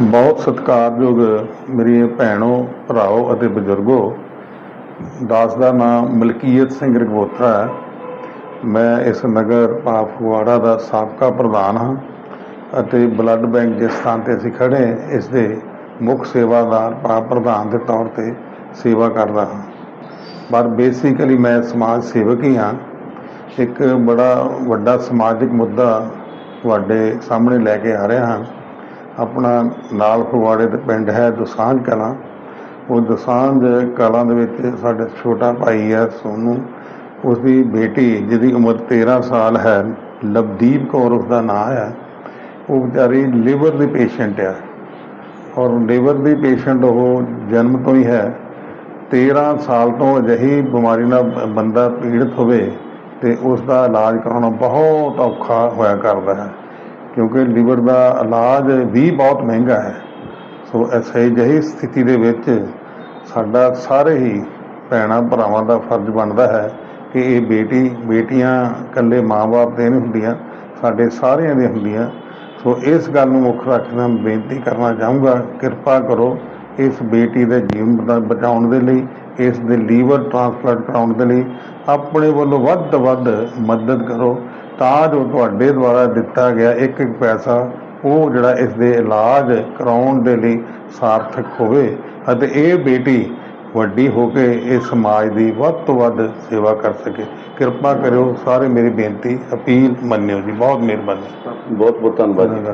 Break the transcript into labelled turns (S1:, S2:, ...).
S1: ਬਹੁਤ ਸਤਿਕਾਰਯੋਗ ਮੇਰੀ ਭੈਣੋ, ਭਰਾਓ ਅਤੇ ਬਜ਼ੁਰਗੋ। ਦਾਸ ਦਾ ਨਾਮ ਮਲਕੀਅਤ ਸਿੰਘ ਰਗਵੋਤਰਾ ਹੈ। ਮੈਂ ਇਸ ਨਗਰ ਪਾਫਗਵਾੜਾ ਦਾ ਸਾਬਕਾ ਪ੍ਰਧਾਨ ਹਾਂ ਅਤੇ ਬਲੱਡ ਬੈਂਕ ਜਿਸ ਸਥਾਨ ਤੇ ਅਸੀਂ ਖੜੇ ਇਸ ਦੇ ਮੁੱਖ ਸੇਵਾਦਾਰ ਪਾ ਪ੍ਰਧਾਨ ਦੇ ਤੌਰ ਤੇ ਸੇਵਾ ਕਰਦਾ ਹਾਂ। ਪਰ ਬੇਸਿਕਲੀ ਮੈਂ ਸਮਾਜ ਸੇਵਕ ਹੀ ਹਾਂ। ਇੱਕ ਬੜਾ ਵੱਡਾ ਸਮਾਜਿਕ ਮੁੱਦਾ ਤੁਹਾਡੇ ਸਾਹਮਣੇ ਲੈ ਕੇ ਆ ਰਿਹਾ ਹਾਂ। ਆਪਣਾ ਨਾਲ ਫਗਵਾੜੇ ਦੇ ਪਿੰਡ ਹੈ ਦੁਸਾਂਝ ਕਲਾਂ। ਉਹ ਦੁਸਾਂਝ ਕਲਾਂ ਦੇ ਵਿੱਚ ਸਾਡਾ ਛੋਟਾ ਭਾਈ ਹੈ ਸੋਨੂ। ਉਸ ਦੀ ਬੇਟੀ, ਜਿਹਦੀ ਉਮਰ 13 ਸਾਲ ਹੈ, ਲਵਦੀਪ ਕੌਰ ਉਸ ਦਾ ਨਾਮ ਹੈ। ਉਹ ਵਿਚਾਰੀ ਲਿਵਰ ਦੀ ਪੇਸ਼ੈਂਟ ਹੈ ਔਰ ਲਿਵਰ ਦੀ ਪੇਸ਼ੈਂਟ ਉਹ ਜਨਮ ਤੋਂ ਹੀ ਹੈ। 13 ਸਾਲ ਤੋਂ ਅਜਿਹੀ ਬਿਮਾਰੀ ਨਾਲ ਬੰਦਾ ਪੀੜਤ ਹੋਵੇ ਤੇ ਉਸ ਦਾ ਇਲਾਜ ਕਰਾਉਣਾ ਬਹੁਤ ਔਖਾ ਹੋਇਆ ਕਰਦਾ ਹੈ। ਕਿਉਂਕਿ ਲੀਵਰ ਦਾ ਇਲਾਜ ਵੀ ਬਹੁਤ ਮਹਿੰਗਾ ਹੈ। ਸੋ ਐਸੇ ਅਜਿਹੀ ਸਥਿਤੀ ਦੇ ਵਿੱਚ ਸਾਡਾ ਸਾਰੇ ਹੀ ਭੈਣਾਂ ਭਰਾਵਾਂ ਦਾ ਫਰਜ਼ ਬਣਦਾ ਹੈ ਕਿ ਇਹ ਬੇਟੀ, ਬੇਟੀਆਂ ਇਕੱਲੇ ਮਾਂ-ਬਾਪ ਦੇ ਨਹੀਂ ਹੁੰਦੀਆਂ, ਸਾਡੇ ਸਾਰਿਆਂ ਦੀਆਂ ਹੁੰਦੀਆਂ। ਸੋ ਇਸ ਗੱਲ ਨੂੰ ਮੁੱਖ ਰੱਖਦਾ ਮੈਂ ਬੇਨਤੀ ਕਰਨਾ ਚਾਹੂੰਗਾ, ਕਿਰਪਾ ਕਰੋ ਇਸ ਬੇਟੀ ਦੇ ਜੀਵਨ ਬਚਾਉਣ ਦੇ ਲਈ, ਇਸ ਦੇ ਲੀਵਰ ਟ੍ਰਾਂਸਪਲਾਂਟ ਕਰਾਉਣ ਦੇ ਲਈ, ਆਪਣੇ ਵੱਲੋਂ ਵੱਧ ਤੋਂ ਵੱਧ ਮਦਦ ਕਰੋ। ਤਾਂ ਜੋ ਤੁਹਾਡੇ ਦੁਆਰਾ ਦਿੱਤਾ ਗਿਆ ਇੱਕ ਇੱਕ ਪੈਸਾ ਉਹ ਜਿਹੜਾ ਇਸ ਦੇ ਇਲਾਜ ਕਰਾਉਣ ਦੇ ਲਈ ਸਾਰਥਕ ਹੋਵੇ। ਅਤੇ ਇਹ ਬੇਟੀ ਵੱਡੀ ਹੋ ਕੇ ਇਸ ਸਮਾਜ ਦੀ ਵੱਧ ਤੋਂ ਵੱਧ ਸੇਵਾ ਕਰ ਸਕੇ। ਕਿਰਪਾ ਕਰਿਓ ਸਾਰੇ ਮੇਰੀ ਬੇਨਤੀ ਅਪੀਲ ਮੰਨਿਓ ਜੀ। ਬਹੁਤ ਮਿਹਰਬਾਨੀ।
S2: ਬਹੁਤ ਬਹੁਤ ਧੰਨਵਾਦ ਜੀ।